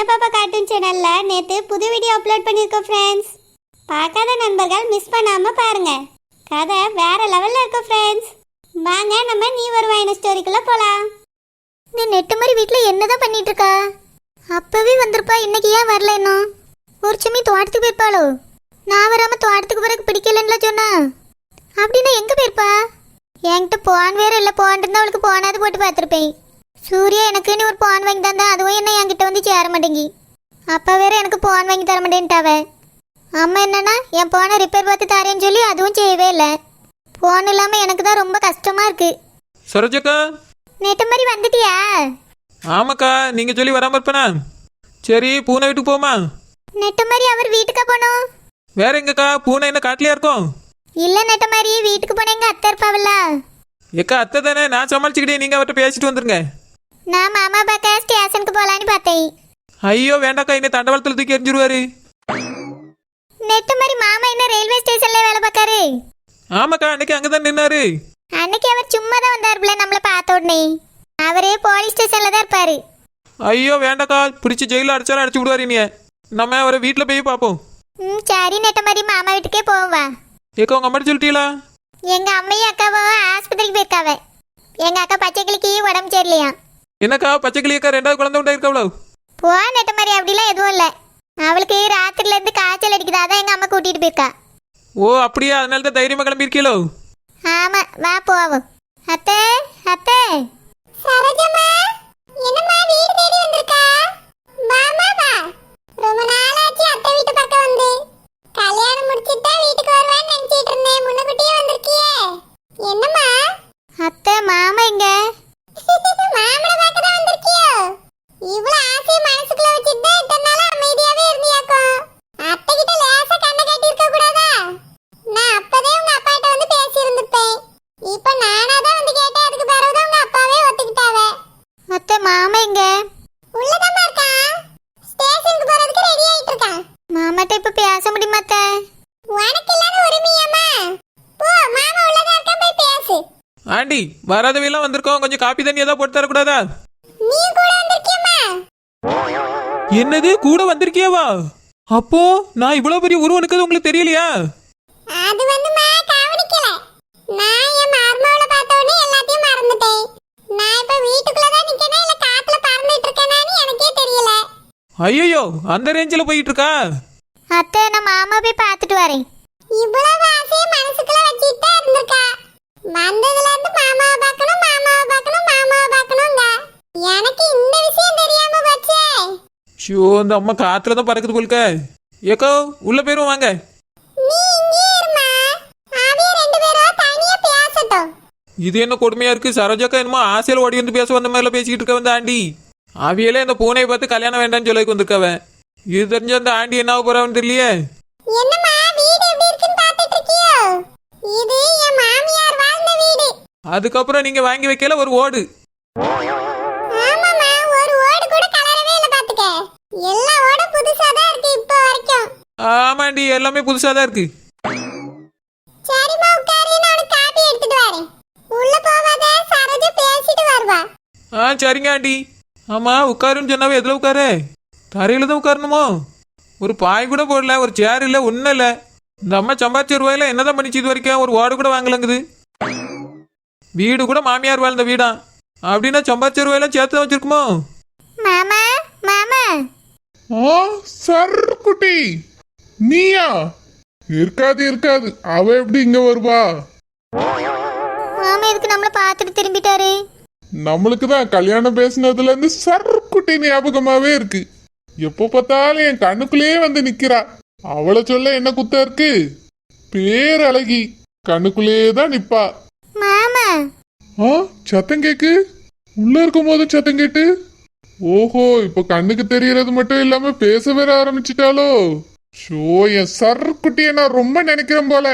சின்ன பாப்பா கார்ட்டூன் சேனலில் நேற்று புது வீடியோ அப்லோட் பண்ணியிருக்கோம் ஃப்ரெண்ட்ஸ் பார்க்காத நண்பர்கள் மிஸ் பண்ணாமல் பாருங்கள் கதை வேற லெவலில் இருக்கும் ஃப்ரெண்ட்ஸ் வாங்க நம்ம நீ வருவாயின ஸ்டோரிக்குள்ள போகலாம் நீ நெட்டு மாதிரி வீட்டில் என்னதான் பண்ணிட்டு இருக்கா அப்பவே வந்திருப்பா இன்னைக்கு ஏன் வரல இன்னும் ஒரு சமயம் தோட்டத்துக்கு போயிருப்பாளோ? நான் வராமல் தோட்டத்துக்கு பிறகு பிடிக்கலன்னு சொன்னா. அப்படின்னா எங்கே போயிருப்பா? என்கிட்ட போன் வேற இல்லை போன்ட்டு அவளுக்கு போனாது போட்டு பார்த்துருப்பேன். சூர்யா எனக்கு நீ ஒரு போன் வாங்கி தந்தா அதுவும் என்ன என்கிட்ட வந்து சேர மாட்டேங்கி. அப்பா வேற எனக்கு போன் வாங்கி தர மாட்டேன்ட்டாவ. அம்மா என்னன்னா என் போனை ரிப்பேர் பார்த்து தரேன்னு சொல்லி அதுவும் செய்யவே இல்லை. போன் இல்லாமல் எனக்கு தான் ரொம்ப கஷ்டமா இருக்கு. சரோஜக்கா? நேற்று மாதிரி வந்துட்டியா? ஆமாக்கா நீங்கள் சொல்லி வராமல் இருப்பேனா? சரி பூனை வீட்டுக்கு போமா? நெட்ட மாதிரி அவர் வீட்டுக்கா போனோம். வேற எங்கக்கா பூனை என்ன காட்டிலையா இருக்கும்? இல்ல நெட்ட மாதிரி வீட்டுக்கு போன எங்க அத்தை இருப்பாவல்ல? ஏக்கா அத்தை தானே நான் சமாளிச்சுக்கிட்டே நீங்கள் அவர்கிட்ட பேசிட்டு வந்துருங்க. நான் மாமா பார்க்க ஸ்டேஷனுக்கு போலான்னு பார்த்தேன். ஐயோ வேண்டாக்கா என்ன தண்டவாளத்தில் தூக்கி எரிஞ்சிருவாரு நெட்ட மாதிரி மாமா என்ன ரயில்வே ஸ்டேஷன்ல வேலை பார்க்காரு? ஆமாக்கா அன்னைக்கு அங்கே தான் நின்னாரு. அன்னைக்கு அவர் சும்மா தான் வந்தாருல நம்மள பார்த்த உடனே. அவரே போலீஸ் ஸ்டேஷன்ல தான் இருப்பாரு. ஐயோ வேண்டாக்கா பிடிச்சி ஜெயிலில் அடிச்சாலும் அடிச்சு விடுவாரு நீ நம்ம அவரை வீட்டில் போய் பார்ப்போம். ம் சரி நெட்ட மாதிரி மாமா வீட்டுக்கே போவோம் வா. ஏக்கா உங்கள் அம்மாட்ட சொல்லிட்டீங்களா? எங்க அம்மையும் அக்காவும் ஆஸ்பத்திரிக்கு போயிருக்காவ. எங்க அக்கா பச்சை கிளிக்கு உடம்பு சரியில்லையா என்னக்கா பச்சை கிளியக்கா ரெண்டாவது குழந்தை உண்டா இருக்கா போ நெட்ட மாதிரி அப்படிலாம் எதுவும் இல்லை. அவளுக்கு ராத்திரில இருந்து காய்ச்சல் அடிக்குது அதான் எங்க அம்மா கூட்டிட்டு போயிருக்கா. ஓ அப்படியா? அதனால தான் தைரியமாக கிளம்பியிருக்கீங்களோ ஆமா வா போவோம். அத்தை அத்தை. சரோஜம்மா என்னம்மா வீடு தேடி வந்திருக்கா? வாமா வா. ரொம்ப நாளாச்சு அத்தை வீட்டு பக்கம் வந்து. கல்யாணம் முடிச்சிட்டு வீட்டுக்கு வருவேன்னு நினைச்சிட்டு இருந்தேன். முன்னக்கூட்டியே வந்திருக்கியே. என்னம்மா? அத்தை மாமா எங்க? வந்து தான் வந்து கேட்டேன் அதுக்கு மாமா எங்க உள்ளதாம்மா இருக்கான் ஸ்டேஷனுக்கு போறதுக்கு ரெடி ஆயிட்டு இருக்கான் மாமாட்ட இப்ப பேச முடியுமா அத்தை உனக்கு இல்லாத உரிமையாமா போ மாமா உள்ளதா இருக்கான் போய் பேசு ஆண்டி வராதவையெல்லாம் வந்திருக்கோம். கொஞ்சம் காப்பி தண்ணி ஏதாவது போட்டு தரக்கூடாதா? நீ கூட வந்திருக்கியம்மா என்னது? கூட வந்திருக்கியாவா? அப்போ நான் இவ்வளவு பெரிய உருவம் இருக்குது உங்களுக்கு தெரியலையா? அது வந்துமா கவனிக்கல. நான் என் மருமவளை பார்த்த உடனே எல்லாத்தையும் மறந்துட்டேன். நான் இப்ப வீட்டுக்குள்ள தான் நிக்கணும் இல்ல காத்துல பறந்துட்டு இருக்கேனான்னு எனக்கே தெரியல. ஐயோ அந்த ரேஞ்சில் போயிட்டு இருக்கா? அத்தை நான் மாமா போய் பார்த்துட்டு வரேன். இவ்வளவு ஆசையை மனசுக்குள்ள வச்சுட்டு இருந்திருக்கா. ஷோ இந்த அம்மா காத்துல தான் பறக்குது போல்க. ஏக்கோ உள்ள போயிரும் வாங்க. இது என்ன கொடுமையா இருக்கு? சரோஜாக்கா என்னமோ ஆசையில் ஓடி வந்து பேச வந்த மாதிரிலாம் பேசிக்கிட்டு இருக்க வந்து ஆண்டி. அவியலே இந்த பூனையை பார்த்து கல்யாணம் வேண்டாம்னு சொல்லி வந்திருக்கவன் இது தெரிஞ்ச அந்த ஆண்டி என்ன போறான்னு தெரியலையே. அதுக்கப்புறம் நீங்க வாங்கி வைக்கல ஒரு ஓடு. உள்ள போவாத சரோஜ பேசிட்டு வருவா. ஆ சரிங்க ஆண்டி. ஆமா உட்காருன்னு சொன்னாவே எதில் உட்காரு? தரையில தான் உட்காரணுமோ? ஒரு பாய் கூட போடல ஒரு சேர் இல்லை ஒன்றும் இல்லை. இந்த அம்மா சம்பாதிச்ச ரூபாயில என்னதான் பண்ணிச்சு இது வரைக்கும்? ஒரு ஓடு கூட வாங்கலங்குது. வீடு கூட மாமியார் வாழ்ந்த வீடா. அப்படின்னா சம்பாதிச்ச ரூபாயெல்லாம் சேர்த்து தான் வச்சிருக்குமோ? மாமா மாமா. ஆ சர் குட்டி நீயா? இருக்காது இருக்காது. அவ எப்படி இங்க வருவா? மாமா இதுக்கு நம்மள பார்த்துட்டு திரும்பிட்டாரு? நம்மளுக்கு தான் கல்யாணம் பேசினதுல இருந்து சர் குட்டி ஞாபகமாவே இருக்கு. எப்போ பார்த்தாலும் என் கண்ணுக்குள்ளேயே வந்து நிக்கிறா. அவளை சொல்ல என்ன குத்தம் இருக்கு? பேர் அழகி கண்ணுக்குள்ளேயே தான் நிப்பா. மாமா. ஆ சத்தம் கேக்கு? உள்ள இருக்கும் போது சத்தம் கேட்டு. ஓஹோ இப்ப கண்ணுக்கு தெரியறது மட்டும் இல்லாம பேச வேற ஆரம்பிச்சிட்டாலோ ஷோ என் சர் குட்டிய நான் ரொம்ப நினைக்கிறேன் போல.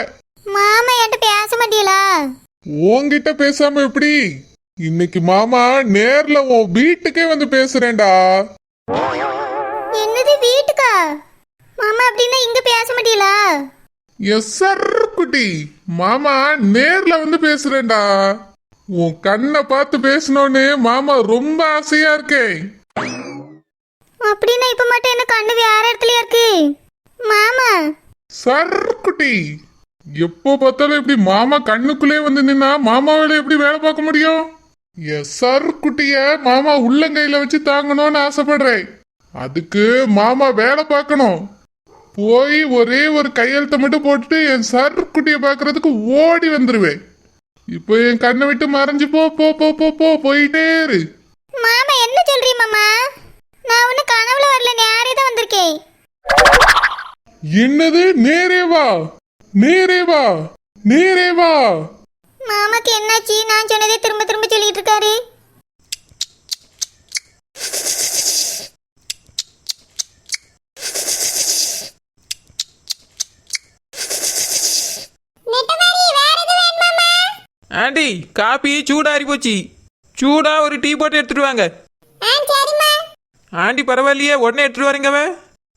மாமா என்கிட்ட பேச மாட்டீங்களா? உன்கிட்ட பேசாம எப்படி? இன்னைக்கு மாமா நேர்ல உன் வீட்டுக்கே வந்து பேசுறேன்டா. என்னது வீட்டுக்கா? மாமா அப்படின்னா இங்க பேச மாட்டீங்களா? எஸ் சார் குட்டி மாமா நேர்ல வந்து பேசுறேன்டா. உன் கண்ணை பார்த்து பேசணும்னு மாமா ரொம்ப ஆசையா இருக்கேன் அப்படின்னா இப்ப மட்டும் என்ன கண்ணு வேற இடத்துலயா இருக்கு? மாமா. சர்க்குட்டி. எப்போ பார்த்தாலும் இப்படி மாமா கண்ணுக்குள்ளே வந்து நின்னா மாமாவில எப்படி வேலை பார்க்க முடியும்? எஸ் சர்க்குட்டிய மாமா உள்ளங்கையில வச்சு தாங்கணும்னு ஆசைப்படுறேன். அதுக்கு மாமா வேலை பார்க்கணும். போய் ஒரே ஒரு கையெழுத்தை மட்டும் போட்டுட்டு என் சர்க்குட்டிய பார்க்கறதுக்கு ஓடி வந்துருவேன். இப்போ என் கண்ணை விட்டு மறைஞ்சு போ போ போ போ போ போயிட்டே இரு. மாமா என்ன சொல்றீங்க மாமா? நான் ஒன்னும் கனவுல வரல நேரே தான் வந்திருக்கேன். என்னது? நேரே வா. நேரே வா. நேரே வா. மாமாக்கு என்னாச்சு? நான் சொன்னதே திரும்ப திரும்ப சொல்லிட்டு இருக்காரு. ஆண்டி காப்பி சூடாரி போச்சு. சூடா ஒரு டீ போட்டு எடுத்துட்டு வாங்க. ஆண்டி பரவாயில்லையே உடனே எடுத்துட்டு வரீங்கவே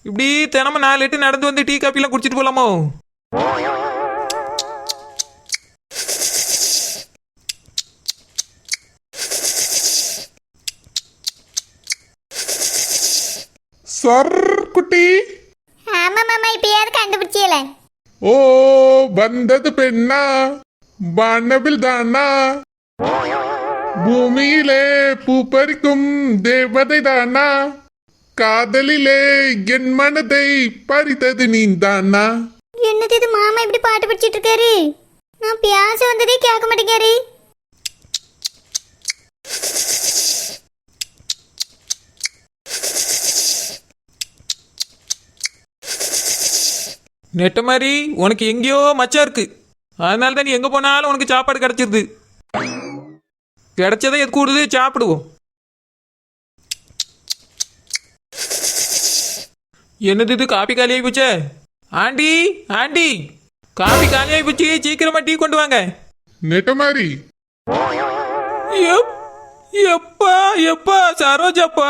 இப்படி தினமும் நாலு எட்டு நடந்து வந்து டீ காப்பிலாம் குடிச்சிட்டு போலாமோ? சர்க்குட்டி ஆமா மாமா இப்பயாவது கண்டுபிடிச்சியல. ஓ வந்தது பெண்ணா? வானவில் தானா? பூமியிலே பூ பறிக்கும் தேவதை தானா? காதலிலே என் மனதை பறித்தது நீ தானா என்னது இது மாமா இப்படி பாட்டு படிச்சிட்டு இருக்காரு? நான் பியாச வந்ததே கேட்க மாட்டேங்காரு. நெட்ட மாதிரி உனக்கு எங்கேயோ மச்சம் இருக்கு. அதனால தான் நீ எங்கே போனாலும் உனக்கு சாப்பாடு கிடைச்சிருது. கிடைச்சதை எது கூடுது? சாப்பிடுவோம். என்னது இது? காப்பி காலியாகி போச்சே? ஆண்டி ஆண்டி காப்பி காலியாகி போச்சு. சீக்கிரமா டீ கொண்டு வாங்க. நெட்ட மாதிரி. எப்- எப்பா எப்பா சரோஜப்பா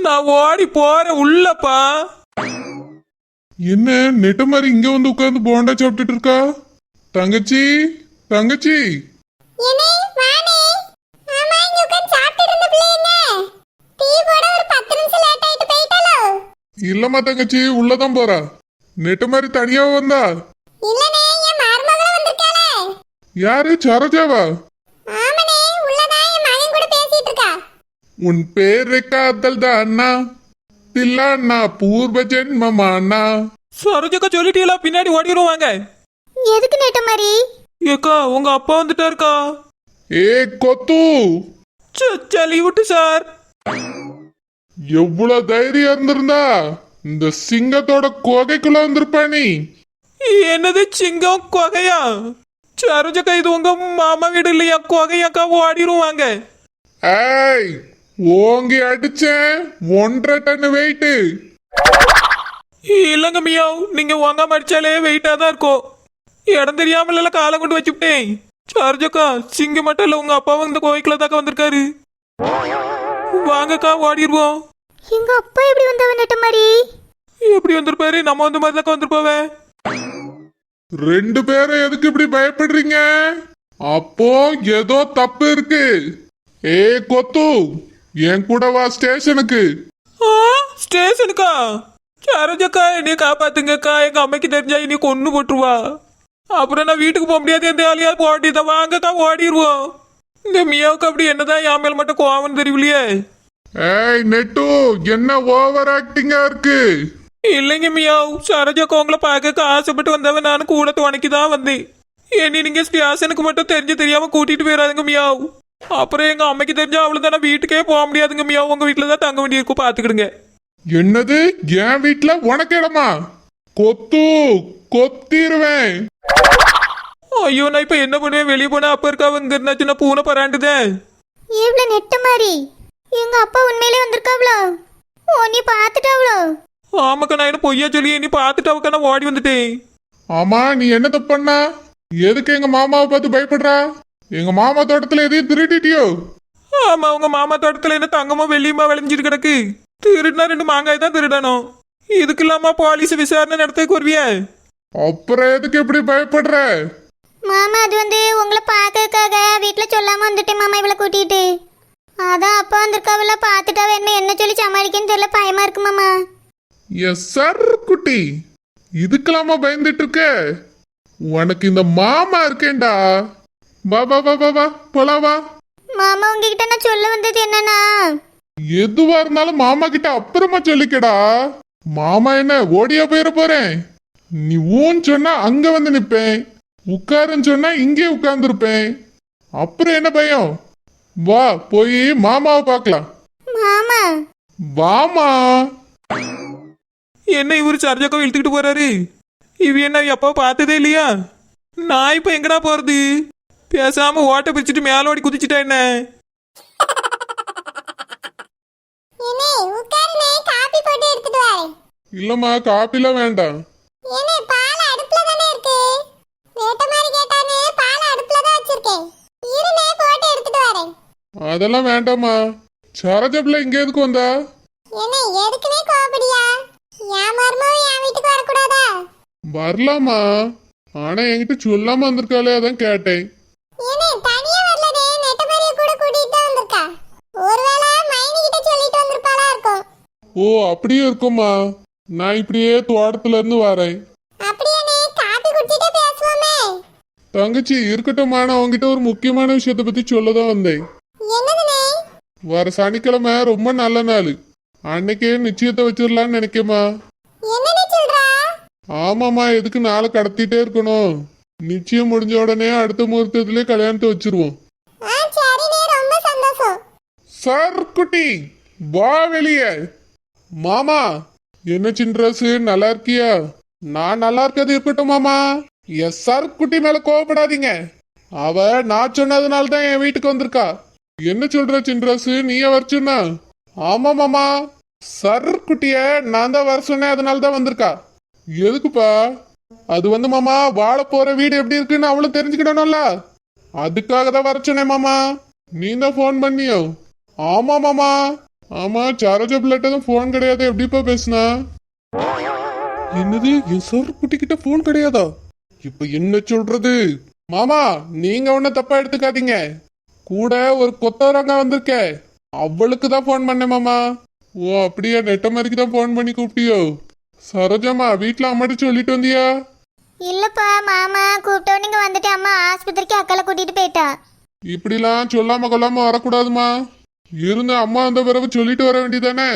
நான் ஓடி போறேன் உள்ளப்பா. என்ன நெட்ட மாதிரி இங்க வந்து உட்கார்ந்து போண்டா சாப்பிட்டுட்டு இருக்கா? தங்கச்சி தங்கச்சி. என்னே வானே ஆமா இங்க உட்கார்ந்து சாப்பிட்டு இருந்த பிள்ளைங்க. டீ போட ஒரு பத்து நிமிஷம் லேட் ஆயிட்டு போயிட்டாலோ இல்லம்மா தங்கச்சி உள்ளதான் போறா. நெட்ட மாதிரி தனியா வந்தா. யாரு? சரோஜாவா? இருக்கா. உன் பேரு காதல் தானா தில்லானா பூர்வ ஜென்மமானா? சரோஜக்கா சொல்லிட்டீங்களா? பின்னாடி ஓடிடுவாங்க. எதுக்கு நெட்ட மாதிரி? ஏக்கா உங்க அப்பா வந்துட்டாருக்கா. ஏ கொத்து. ச- சளி விட்டு சார். எவ்வளவு தைரியம் இருந்திருந்தா இந்த சிங்கத்தோட குகைக்குள்ள வந்திருப்பா நீ? என்னது சிங்கம் கொகையா? சரோஜக்கா இது உங்க மாமா வீடு இல்லையா? கொகையாக்கா ஓடிடுவாங்க ஏய் ஓங்கி அடிச்சேன் ஒன்றரை டன் வெயிட்டு இல்லைங்க மியாவ் நீங்க வாங்காம அடிச்சாலே வெயிட்டா தான் இருக்கும். இடம் தெரியாமல் எல்லாம் காலை கொண்டு வச்சுட்டேன் சரோஜக்கா சிங்கம் மட்டும் இல்ல உங்க அப்பாவும் இந்த கோயிக்குள்ள தாக்கா வந்திருக்காரு. வாங்கக்கா ஓடிடுவோம் எங்க அப்பா எப்படி வந்தவ நெட்ட மாதிரி? எப்படி வந்திருப்பாரு? நம்ம வந்து மாதிரி தாக்கா வந்திருப்போவே. ரெண்டு பேரும் எதுக்கு இப்படி பயப்படுறீங்க? அப்போ ஏதோ தப்பு இருக்கு. ஏ கொத்து என் கூட வா ஸ்டேஷனுக்கு. ஆ, ஸ்டேஷனுக்கா? சரோஜக்கா என்னைய காப்பாத்துங்கக்கா. எங்க அம்மைக்கு தெரிஞ்சா இனி கொண்டு போட்டுருவா. அப்புறம் நான் வீட்டுக்கு போக முடியாது எந்த ஆளியா ஓட்டிதான் வாங்கக்கா ஓடிடுவோம் இந்த மியாவுக்கு அப்படி என்னதான் என் மேல மட்டும் கோவம்னு தெரியலையே ஏய் நெட்டு என்ன ஓவர் ஆக்டிங்கா இருக்கு? இல்லைங்க மியாவ் சரோஜக்கா உங்களை பார்க்க ஆசைப்பட்டு வந்தவன் நானும் கூட துணைக்கு தான் வந்தேன். என்னை நீங்க ஸ்டேஷனுக்கு மட்டும் தெரிஞ்சு தெரியாம கூட்டிட்டு போயிடாதுங்க மியாவ். அப்புறம் எங்க அம்மைக்கு தெரிஞ்சா அவ்வளவுதான் நான் வீட்டுக்கே போக முடியாதுங்க மியாவ். உங்க வீட்டுல தான் தங்க வேண்டியிருக்கும் பாத்துக்கிடுங்க. என்னது? என் வீட்ல உனக்கு இடமா? கொத்து கொத்திருவேன். ஐயோ நான் இப்ப என்ன பண்ணுவேன்? வெளியே போனா அப்ப இருக்கா? இங்க இருந்தாச்சுன்னா பூனை பராண்டுதேன் இவ்வளவு நெட்ட மாதிரி எங்க அப்பா உண்மையிலே வந்திருக்காவ்ளோ? ஓ நீ பாத்துட்டாவ்ளோ ஆமாக்கா நான் என்ன பொய்யா சொல்லி நீ பார்த்துட்டு அவக்கா நான் ஓடி வந்துட்டேன். ஆமா நீ என்ன தப்பு பண்ணா? எதுக்கு எங்க மாமாவை பார்த்து பயப்படுறா? எங்க மாமா தோட்டத்துல எதையும் திருடிட்டியோ? ஆமா உங்க மாமா தோட்டத்துல என்ன தங்கமா வெள்ளியுமா விளைஞ்சிட்டு கிடக்கு? திருடினா ரெண்டு மாங்காய் தான் திருடணும். இதுக்கு இல்லாம போலீஸ் விசாரணை நடத்த வருவிய அப்புறம் எதுக்கு இப்படி பயப்படுற? மாமா அது வந்து உங்களை பார்க்கறதுக்காக வீட்டில் சொல்லாம வந்துட்டேன் மாமா இவளை கூட்டிட்டு. அதான் அப்பா வந்திருக்காவில்ல பார்த்துட்டா என்ன என்ன சொல்லி சமாளிக்கன்னு தெரியல பயமா இருக்கு மாமா. எஸ் சார் குட்டி. இதுக்கெல்லாமா பயந்துட்டு இருக்க உனக்கு இந்த மாமா இருக்கேன்டா. வா வா வா வா வா போலாம் வா. மாமா உங்ககிட்ட நான் சொல்ல வந்தது என்னன்னா? எதுவா இருந்தாலும் மாமா கிட்ட அப்புறமா சொல்லிக்கடா. மாமா என்ன ஓடியா போயிட போறேன்? நீ ஊன்னு சொன்னா அங்க வந்து நிப்பேன். உட்காருன்னு சொன்னா இங்கே உட்கார்ந்துருப்பேன். அப்புறம் என்ன பயம்? வா போய் மாமாவை பார்க்கலாம். மாமா. வாமா. என்ன இவரு சர்ஜாக்கோ இழுத்துக்கிட்டு போறாரு? இவ என்ன எப்போ பார்த்ததே இல்லையா? நான் இப்போ எங்கடா போறது? பேசாம ஓட்ட பிரிச்சுட்டு மேலோடி குதிச்சுட்டா என்ன? இல்லம்மா காப்பிலாம் வேண்டாம் என்னே பால் அடுப்புல தானே இருக்கு நேத்த மாதிரி கேட்டானே பால் அடுப்புல தான் வச்சிருக்கேன் இருனே போட்டு எடுத்துட்டு வரேன் அதெல்லாம் வேண்டாம்மா. சரஜப்ல இங்க எதுக்கு வந்தா? என்னே எதுக்குனே கோபடியா என் மருமக என் வீட்டுக்கு வரக்கூடாதா? வரலாமா? ஆனா என்கிட்ட சொல்லாம வந்திருக்காளே அதான் கேட்டேன். ஏனே தனியா வரலனே நெட்டமரிய கூட கூட்டிட்டு தான் வந்திருக்கா? ஒருவேளை மைனி கிட்ட சொல்லிட்டு வந்திருப்பாளா இருக்கும். ஓ அப்படியே இருக்குமா நான் இப்படியே தோட்டத்துல இருந்து வரேன். அப்படியானே காபி குடிச்சிட்டே பேசுவோமே. தங்கச்சி இருக்கட்டும்மா நான் உங்ககிட்ட ஒரு முக்கியமான விஷயத்த பத்தி சொல்லதான் வந்தேன். என்னதுனே வர சனிக்கிழமை ரொம்ப நல்ல நாள். அன்னைக்கே நிச்சயத்தை வச்சிடலாம்னு நினைக்கமா ஆமாம்மா எதுக்கு நாளை கடத்திட்டே இருக்கணும்? நிச்சயம் முடிஞ்ச உடனே அடுத்த முகூர்த்தத்திலே கல்யாணத்தை வச்சிருவோம். சார் குட்டி வா வெளியே. மாமா என்ன சின்ரசு நல்லா இருக்கியா? நான் நல்லா இருக்கிறது இருக்கட்டும் மாமா. எஸ் சார் குட்டி மேல கோவப்படாதீங்க. அவ நான் சொன்னதுனால தான் என் வீட்டுக்கு வந்திருக்கா. என்ன சொல்ற சின்ரசு? நீயே வர சொன்ன. ஆமா மாமா. சர் குட்டிய நான் தான் வர சொன்னேன் அதனால தான் வந்திருக்கா. எதுக்குப்பா? அது வந்து மாமா வாழ போற வீடு எப்படி இருக்குன்னு அவளும் தெரிஞ்சுக்கிடணும்ல அதுக்காக தான் வர சொன்னேன் மாமா. நீ தான் ஃபோன் பண்ணியோ? ஆமா மாமா. ஆமா சாரஜா பிள்ளைகிட்ட தான் ஃபோன் கிடையாது. எப்படிப்பா பேசுனா? என்னது என் சார் குட்டிக்கிட்ட ஃபோன் கிடையாதா? இப்ப என்ன சொல்றது? மாமா நீங்க ஒன்னும் தப்பா எடுத்துக்காதீங்க. கூட ஒரு கொத்தவரங்க வந்திருக்க. அவளுக்கு தான் ஃபோன் பண்ணேன் மாமா. ஓ அப்படியா? நெட்ட மாதிரிக்கு தான் ஃபோன் பண்ணி கூப்பிட்டியோ? சரோஜாமா வீட்ல அம்மாட்ட சொல்லிட்டு வந்தியா? இல்லப்பா மாமா கூப்பிட்டோம் நீங்க வந்துட்டு அம்மா ஆஸ்பத்திரிக்கு அக்கால கூட்டிட்டு போயிட்டா. இப்படிலாம் சொல்லாம கொள்ளாம வரக்கூடாதுமா. இருந்து அம்மா வந்த பிறகு சொல்லிட்டு வர வேண்டியதானே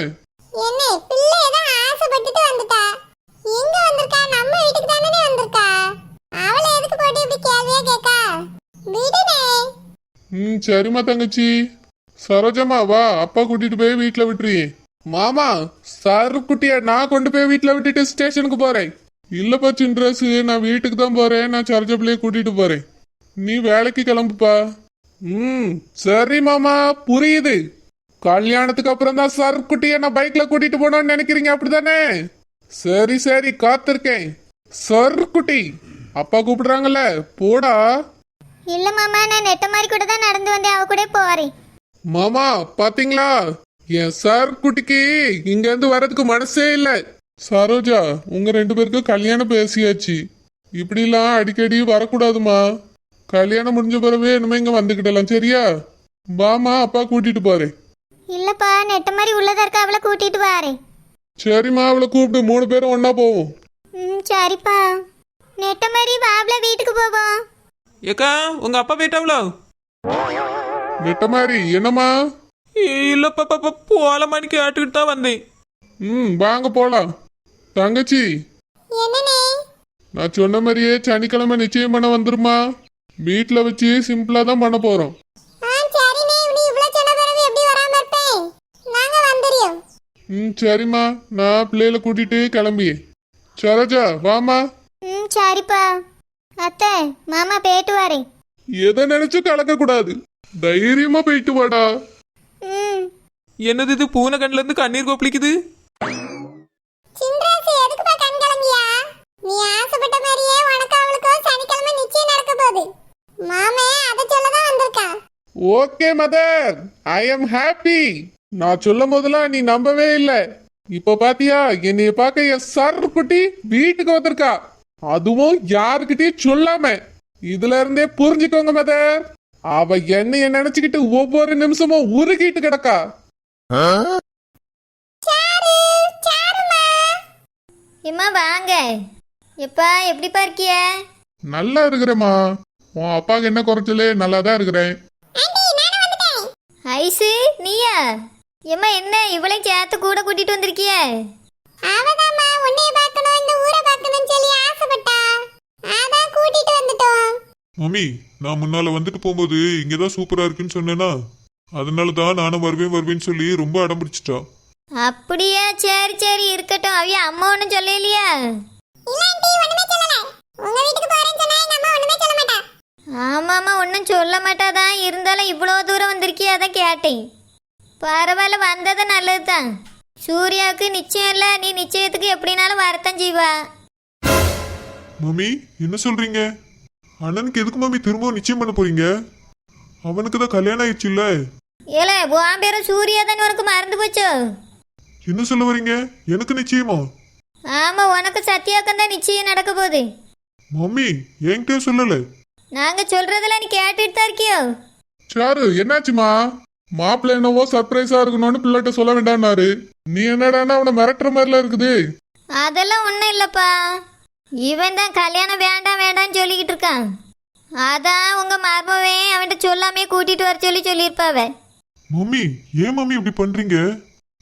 என்ன பிள்ளை ஏதோ ஆசைப்பட்டுட்டு வந்துட்டா. எங்க வந்திருக்கா நம்ம வீட்டுக்கு தானே வந்திருக்கா அவளை எதுக்கு போட்டு இப்படி கேள்வியா கேட்கா விடுனே ம் சரிம்மா தங்கச்சி. சரோஜம்மா வா அப்பா கூட்டிட்டு போய் வீட்டில் விட்டுரு. மாமா சார் குட்டிய நான் கொண்டு போய் வீட்டில் விட்டுட்டு ஸ்டேஷனுக்கு போறேன். இல்லப்பா சின்ராசு நான் வீட்டுக்கு தான் போறேன் நான் சரோஜா பிள்ளைய கூட்டிட்டு போறேன். நீ வேலைக்கு கிளம்புப்பா. ம் சரி மாமா புரியுது. கல்யாணத்துக்கு அப்புறம் தான் சார் குட்டிய நான் பைக்ல கூட்டிட்டு போனோம்னு நினைக்கிறீங்க அப்படிதானே? சரி சரி காத்திருக்கேன். சர் குட்டி அப்பா கூப்பிடுறாங்கல்ல போடா. இல்ல மாமா நான் நெட்ட மாதிரி கூட தான் நடந்து வந்தேன். அவ கூட போறேன். மாமா பாத்தீங்களா? என் சார் குட்டிக்கு இங்க இருந்து வர்றதுக்கு மனசே இல்ல. சரோஜா உங்க ரெண்டு பேருக்கும் கல்யாணம் பேசியாச்சு. இப்படிலாம் அடிக்கடி வரக்கூடாதுமா. கல்யாணம் முடிஞ்ச பிறகு இனிமே இங்க வந்துக்கிடலாம் சரியா? வாமா அப்பா கூட்டிட்டு போறேன் இல்லப்பா நெட்ட மாதிரி உள்ளதா இருக்க அவளை கூட்டிட்டு வாரேன். சரிம்மா அவளை கூப்பிட்டு மூணு பேரும் ஒன்னா போவோம். ம் சரிப்பா. நெட்ட மாதிரி வாவல வீட்டுக்கு போவோம். ஏக்கா உங்க அப்பா போயிட்டாவளோ? மாதிரி என்னம்மா? இல்லப்பா பாப்பா போலமான்னு கேட்டுக்கிட்டு தான் வந்தேன். ம் வாங்க போலாம். தங்கச்சி. என்னனே நான் சொன்ன மாதிரியே சனிக்கிழமை நிச்சயம் பண்ண வந்துருமா? வீட்டில் வச்சு சிம்பிளா தான் பண்ண போறோம். ஆ சரினே நீ இவ்வளவு சொன்ன பிறகு எப்படி வராம இருப்பேன்? நாங்க வந்துறியோம் ம் சரிம்மா. நான் பிள்ளைகளை கூட்டிட்டு கிளம்பி சரோஜா வாமா ம் சரிப்பா. அத்தை மாமா போயிட்டு வரேன் எதை நினைச்சும் கலக்க கூடாது. தைரியமா போயிட்டு வாடா. ம். என்னது இது பூனை கண்ணுல இருந்து கண்ணீர் கொப்பளிக்குது? சின்ராசு எதுக்குப்பா கண் கலங்கியா? நீ ஆசைப்பட்ட மாதிரியே உனக்கு அவளுக்கும் சனிக்கிழமை நிச்சயம் நடக்க போகுது. மாமே அதை சொல்ல தான் வந்திருக்கான் okay mother. I am happy நான் சொல்லும் போதெல்லாம் நீ நம்பவே இல்ல. இப்ப பாத்தியா என்னைய பார்க்க என் சர் குட்டி வீட்டுக்கு வந்திருக்கா. அதுவும் யாருக்கிட்டயும் சொல்லாம. இதுல இருந்தே புரிஞ்சுக்கோங்க மதர். அவ என்னைய நினைச்சுக்கிட்டு ஒவ்வொரு நிமிஷமும் உருகிட்டு கிடக்கா. எம்மா வாங்க. எப்பா எப்படிப்பா இருக்கிய? நல்லா இருக்கிறேம்மா. உன் அப்பாவுக்கு என்ன குறைச்சலே? நல்லா தான் இருக்கிறேன் ஐசு நீயா? எம்மா என்ன இவளையும் சேர்த்து கூட கூட்டிட்டு வந்திருக்கிய? அவதாம்மா உன்னைய அதான் கூட்டிட்டு வந்துட்டோம். மம்மி நான் முன்னால வந்துட்டு போகும்போது இங்கதான் சூப்பரா இருக்குன்னு சொன்னேனா? அதனால தான் நானும் வருவேன் வருவேன்னு சொல்லி ரொம்ப அடம் பிடிச்சிட்டா அப்படியா? சரி சரி இருக்கட்டும். அவைய அம்மா ஒன்றும் சொல்லலையா? இல்ல ஆண்டி ஒண்ணுமே சொல்லல. உங்க வீட்டுக்கு போறேன்னு சொன்னா எங்க அம்மா ஒண்ணுமே சொல்ல மாட்டா. ஆமாம்மா ஒன்றும் சொல்ல மாட்டாதான் இருந்தாலும் இவ்வளோ தூரம் வந்திருக்கியா? அதான் கேட்டேன். பரவாயில்ல வந்தது நல்லது தான் சூர்யாவுக்கு நிச்சயம் இல்லை. நீ நிச்சயத்துக்கு எப்படினாலும் வரத்தான் செய்வா. மம்மி என்ன சொல்றீங்க? அண்ணனுக்கு எதுக்கு மம்மி திரும்பவும் நிச்சயம் பண்ண போறீங்க? அவனுக்கு தான் கல்யாணம் ஆயிடுச்சுல்ல? ஏல உன் பேரும் சூர்யா தான் உனக்கு மறந்து போச்சோ? என்ன சொல்ல வரீங்க? எனக்கு நிச்சயமா? ஆமா உனக்கு சத்யாவுக்கும் தான் நிச்சயம் நடக்க போகுது. மம்மி என்கிட்டயே சொல்லல. நாங்க சொல்றதெல்லாம் நீ கேட்டுட்டு தான் இருக்கியோ? சாரு என்னாச்சுமா? மாப்பிள்ளை என்னவோ சர்ப்ரைஸா இருக்கணும்னு பிள்ளைகிட்ட சொல்ல வேண்டாம்னாரு. நீ என்னடான்னா அவனை மிரட்டுற மாதிரிலாம் இருக்குது. அதெல்லாம் ஒன்றும் இல்லைப்பா. இவன் தான் கல்யாணம் வேண்டாம் வேண்டாம்னு சொல்லிக்கிட்டு இருக்கான். அதான் உங்க மர்மவே அவன்கிட்ட சொல்லாமே கூட்டிட்டு வர சொல்லி சொல்லியிருப்பாவ. மம்மி ஏன் மம்மி இப்படி பண்றீங்க?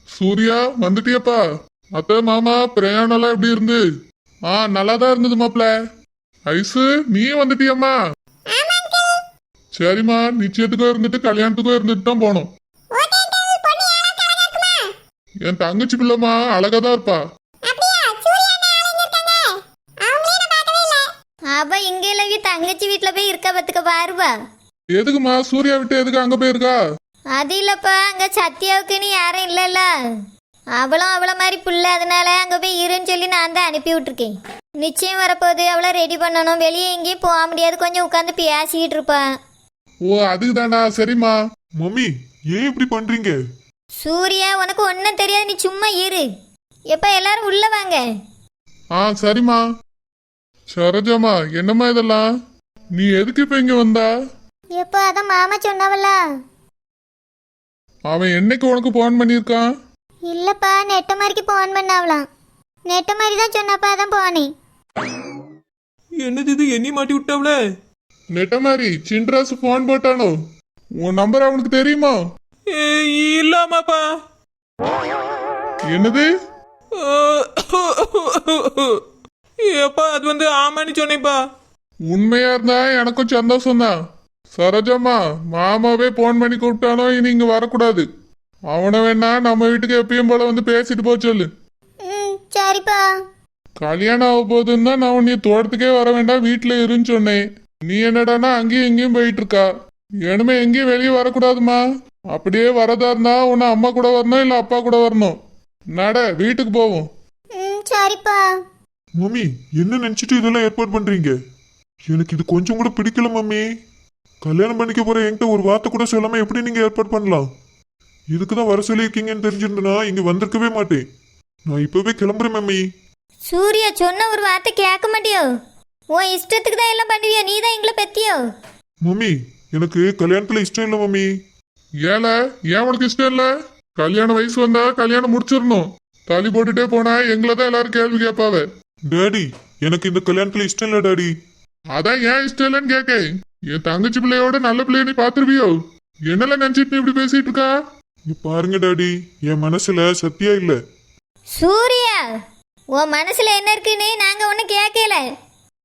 சூர்யா வந்துட்டியப்பா. அத்தை மாமா பிரயாணம் எல்லாம் எப்படி இருந்து? ஆ நல்லா தான் இருந்தது மாப்பிள்ள. ஐசு நீ வந்துட்டியம்மா. சரிம்மா நிச்சயத்துக்கும் இருந்துட்டு கல்யாணத்துக்கும் இருந்துட்டு தான் போனோம். என் தங்கச்சி பிள்ளைமா அழகா தான் இருப்பா அப்படியா சூர்யா அண்ணா ஆளுங்க இருக்காங்க அவங்களே நான் பார்க்கவே இல்ல அவ இங்க இல்லவி தங்கச்சி வீட்டுல போய் இருக்க பத்துக்க பாருவா எதுக்குமா? சூர்யா விட்டு எதுக்கு அங்க போயிருக்கா? அது இல்லப்பா அங்க சத்யாவுக்குன்னு யாரும் இல்லைல்ல. அவளும் அவள மாதிரி புள்ள அதனால அங்க போய் இருன்னு சொல்லி நான் தான் அனுப்பி விட்டுருக்கேன். நிச்சயம் வரப்போகுது அவளை ரெடி பண்ணணும். வெளியே எங்கேயும் போக முடியாது. கொஞ்சம் உட்காந்து பேசிக்கிட்டு இருப்பான் ஓ அதுக்கு சரிம்மா. மம்மி ஏன் இப்படி பண்றீங்க? சூர்யா உனக்கு ஒன்றும் தெரியாது. நீ சும்மா இரு. எப்ப எல்லாரும் உள்ள வாங்க. ஆ சரிம்மா. சரோஜாமா என்னம்மா இதெல்லாம்? நீ எதுக்கு இப்ப இங்க வந்தா? எப்போ அதான் மாமா சொன்னவல்ல அவன் என்னைக்கு உனக்கு போன் பண்ணியிருக்கான்? இல்லப்பா நெட்ட மாதிரிக்கு போன் பண்ணாவலாம் நெட்ட மாதிரி தான் சொன்னப்பா தான் போனேன். என்னது இது எண்ணி மாட்டி விட்டாவ்ல நெட்ட மாதிரி சின்ராசு போன் போட்டானோ? உன் நம்பர் அவனுக்கு தெரியுமா? ஏ, இல்லாமாப்பா. என்னது? ஏப்பா அது வந்து ஆமான்னு சொன்னேப்பா. உண்மையா இருந்தா எனக்கும் சந்தோஷம் தான் சரோஜாம்மா மாமாவே போன் பண்ணி கூப்பிட்டானோ இனி இங்க வரக்கூடாது. அவனை வேணா நம்ம வீட்டுக்கு எப்பயும் போல வந்து பேசிட்டு போக சொல்லு. ம் சரிப்பா. கல்யாணம் ஆக போகுதுன்னா நான் உன்னைய தோட்டத்துக்கே வர வேண்டாம் வீட்டுல இருன்னு சொன்னேன். நீ என்னடான்னா அங்கேயும் இங்கேயும் போயிட்டு இருக்கா இனிமே எங்கேயும் வெளியே வரக்கூடாதுமா அப்படியே வரதா இருந்தா உன்னை அம்மா கூட வரணும் இல்ல அப்பா கூட வரணும். நட வீட்டுக்கு போவோம். ம் சரிப்பா. மம்மி என்ன நினைச்சிட்டு இதெல்லாம் ஏற்பாடு பண்றீங்க? எனக்கு இது கொஞ்சம் கூட பிடிக்கல மம்மி. கல்யாணம் பண்ணிக்க போற என்கிட்ட ஒரு வார்த்தை கூட சொல்லாம எப்படி நீங்க ஏற்பாடு பண்ணலாம்? இதுக்கு தான் வர சொல்லியிருக்கீங்கன்னு தெரிஞ்சிருந்தனா இங்க வந்திருக்கவே மாட்டேன். நான் இப்பவே கிளம்புறேன் மம்மி. சூர்யா சொன்ன ஒரு வார்த்தை கேட்க மாட்டியோ? உன் இஷ்டத்துக்கு தான் எல்லாம் பண்ணுவியோ? நீ தான் எங்களை பெத்தியோ? மம்மி எனக்கு கல்யாணத்துல இஷ்டம் இல்லை மம்மி. ஏல ஏன் உனக்கு இஷ்டம் இல்ல? கல்யாண வயசு வந்தா கல்யாணம் முடிச்சிடணும். தாலி போட்டுட்டே போனா எங்களை தான் எல்லாரும் கேள்வி கேட்பாவ டாடி எனக்கு இந்த கல்யாணத்துல இஷ்டம் இல்லை டாடி அதான் ஏன் இஷ்டம் இல்லைன்னு கேட்க என் தங்கச்சி பிள்ளையோட நல்ல பிள்ளைய நீ பாத்துருவியோ என்னெல்லாம் நினைச்சிட்டு நீ இப்படி பேசிட்டு இருக்கா? இங்க பாருங்க டாடி என் மனசுல சத்தியா இல்ல. சூர்யா உன் மனசுல என்ன இருக்குன்னு நாங்க ஒன்றும் கேட்கல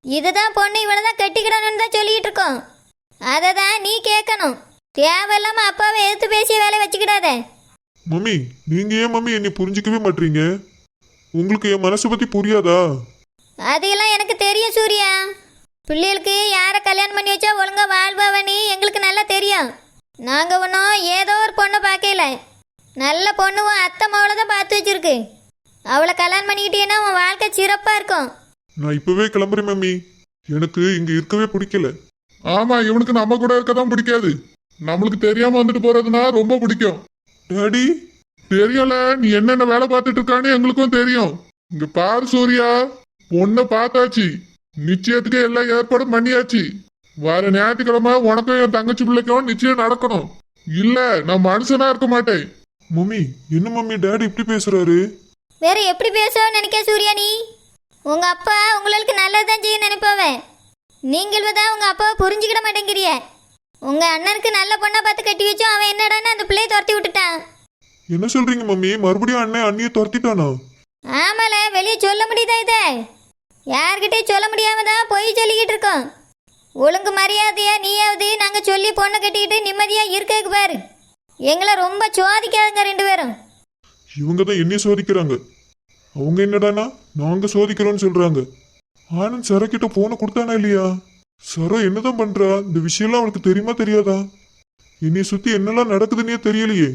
இதுதான் பொண்ணு இவ்வளவுதான் கட்டிக்கிடணும்னு தான் சொல்லிட்டு இருக்கோம். அதை தான் நீ கேட்கணும் தேவையில்லாம அப்பாவை எதிர்த்து பேசி வேலையை வச்சுக்கிடாத. மம்மி நீங்க ஏன் மம்மி என்னை புரிஞ்சுக்கவே மாட்டீங்க? உங்களுக்கு என் மனசை பத்தி புரியாதா? அதையெல்லாம் எனக்கு தெரியும் சூர்யா. பிள்ளைகளுக்கு யாரை கல்யாணம் பண்ணி வச்சா ஒழுங்கா வாழ்வாவன்னு எங்களுக்கு நல்லா தெரியும். நாங்கள் ஒன்றும் ஏதோ ஒரு பொண்ணை பார்க்கல. நல்ல பொண்ணு உன் அத்தை மாவளை தான் பார்த்து வச்சிருக்கு. அவளை கல்யாணம் பண்ணிக்கிட்டீங்கன்னா உன் வாழ்க்கை சிறப்பாக இருக்கும். நான் இப்பவே கிளம்புறேன் மம்மி. எனக்கு இங்க இருக்கவே பிடிக்கல. ஆமா இவனுக்கு நம்ம கூட இருக்கதான் பிடிக்காது. நம்மளுக்கு தெரியாம வந்துட்டு போறதுனா ரொம்ப பிடிக்கும். டாடி தெரியல நீ என்னென்ன வேலை பார்த்துட்டு இருக்கான்னு எங்களுக்கும் தெரியும். இங்க பாரு சூர்யா பொண்ணை பார்த்தாச்சு. நிச்சயத்துக்கு எல்லாம் ஏற்பாடும் பண்ணியாச்சு. வர ஞாயிற்றுக்கிழமை உனக்கும் என் தங்கச்சி பிள்ளைக்கும் நிச்சயம் நடக்கணும். இல்ல நான் மனுஷனா இருக்க மாட்டேன். மம்மி என்ன மம்மி டேடி இப்படி பேசுறாரு? வேற எப்படி பேசுவோன்னு நினைக்க சூர்யா நீ? உங்க அப்பா உங்களுக்கு நல்லது தான் செய்ய நினைப்பவன். நீங்கள் தான் உங்க அப்பாவை புரிஞ்சுக்கிட மாட்டேங்கிறிய உங்க அண்ணனுக்கு நல்ல பொண்ணா பார்த்து கட்டி வச்சோம் அவன் என்னடான்னு அந்த பிள்ளையை துரத்தி விட்டுட்டான். என்ன சொல்றீங்க மம்மி? மறுபடியும் அண்ணன் அண்ணியை துரத்திட்டானா? ஆமால வெளியே சொல்ல முடியுதா இதை? யார்கிட்டயும் சொல்ல முடியாம தான் பொய் சொல்லிக்கிட்டு இருக்கோம். ஒழுங்கு மரியாதையா நீயாவது நாங்க சொல்லி பொண்ணை கட்டிக்கிட்டு நிம்மதியா இருக்கக்கு பாரு. எங்களை ரொம்ப சோதிக்காதுங்க ரெண்டு பேரும். இவங்க தான் என்னைய சோதிக்கிறாங்க. அவங்க என்னடானா நாங்க சோதிக்கிறோம்னு சொல்றாங்க. ஆனந்த் சரக்கிட்ட போனை கொடுத்தானா இல்லையா? சரோ என்னதான் பண்றா? இந்த விஷயம்லாம் அவளுக்கு தெரியுமா தெரியாதா? என்னைய சுத்தி என்னெல்லாம் நடக்குதுன்னே தெரியலையே.